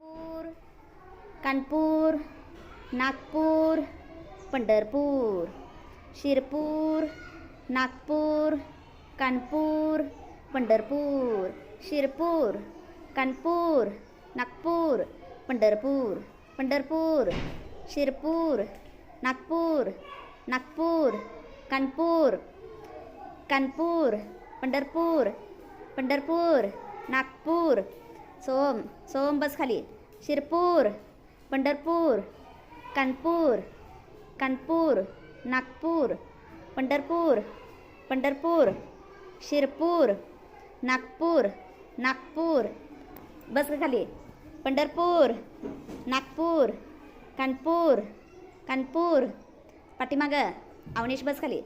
नागपूर कानपूर नागपूर पंढरपूर शिरपूर नागपूर कानपूर पंढरपूर शिरपूर कानपूर नागपूर पंढरपूर पंढरपूर शिरपूर नागपूर नागपूर कानपूर कानपूर पंढरपूर पंढरपूर नागपूर सोम सोम बस खाली. शिरपूर पंढरपूर कानपूर कानपूर नागपूर पंढरपूर पंढरपूर शिरपूर नागपूर नागपूर. बस खाली. पंढरपूर नागपूर कानपूर कानपूर. पाठीमागं अवनीश बस खाली.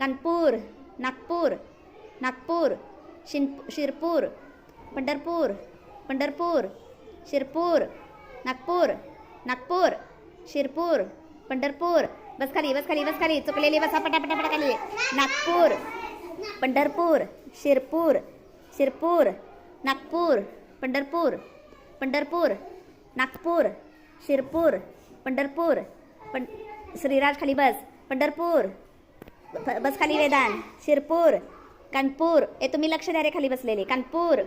कानपूर नागपूर नागपूर शिन शिरपूर पंढरपूर पंढरपूर शिरपूर नागपूर नागपूर शिरपूर पंढरपूर. बस खाली बस खाली बस खाली. चुकलेली बसा पटापटापटा खाली नागपूर पंढरपूर शिरपूर शिरपूर नागपूर पंढरपूर पंढरपूर नागपूर शिरपूर पंढरपूर पं श्रीराज खाली बस. पंढरपूर बस खाली वेदान. शिरपूर कानपूर. हे तुम्ही लक्ष द्या रे खाली बसलेले. कानपूर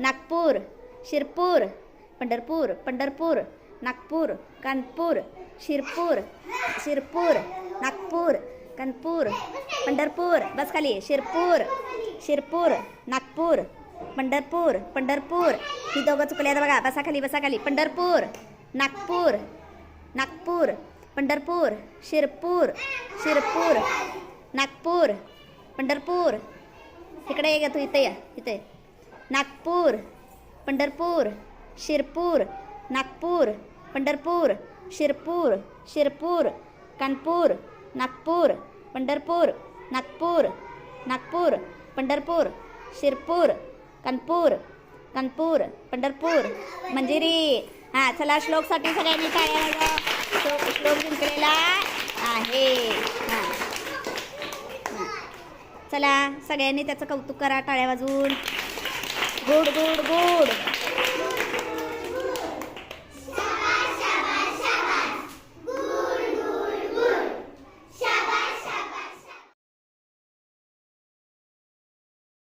नागपूर शिरपूर पंढरपूर पंढरपूर नागपूर कानपूर शिरपूर शिरपूर नागपूर कानपूर पंढरपूर बस खाली शिरपूर शिरपूर नागपूर पंढरपूर पंढरपूर. ही दोघं चुकले बघा बसा खाली बसा खाली. पंढरपूर नागपूर नागपूर पंढरपूर शिरपूर शिरपूर नागपूर पंढरपूर. इकडे ये तू इथे या इथे. नागपूर पंढरपूर शिरपूर नागपूर पंढरपूर शिरपूर शिरपूर कानपूर नागपूर पंढरपूर नागपूर नागपूर पंढरपूर शिरपूर कानपूर कानपूर पंढरपूर मंजिरी. हां चला श्लोकसाठी सगळ्यांनी टाळ्या श्लोक श्लोक जिंकलेला आहे. हां. हां. चला सगळ्यांनी त्याचं कौतुक करा टाळ्या वाजवून. good good good.